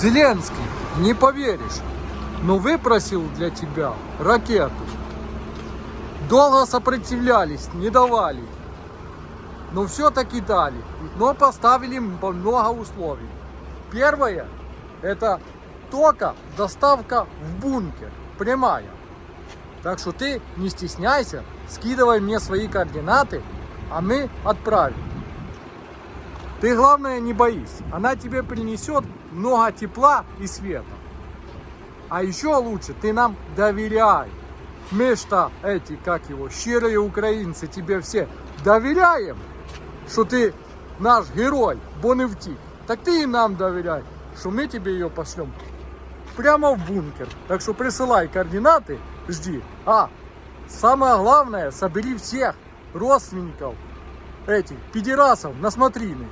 Зеленский, не поверишь, но выпросил для тебя ракету. Долго сопротивлялись, не давали. Но все-таки дали. Но поставили много условий. Первое, это только доставка в бункер, прямая. Так что ты не стесняйся, скидывай мне свои координаты, а мы отправим. Ты главное не боись, она тебе принесет много тепла и света. А еще лучше, ты нам доверяй. Мы что, эти, как его, щирые украинцы, тебе все доверяем, что ты наш герой, бо не втік. Так ты и нам доверяй, что мы тебе ее пошлем прямо в бункер. Так что присылай координаты, жди. А, самое главное, собери всех родственников этих педерасов на смотрины.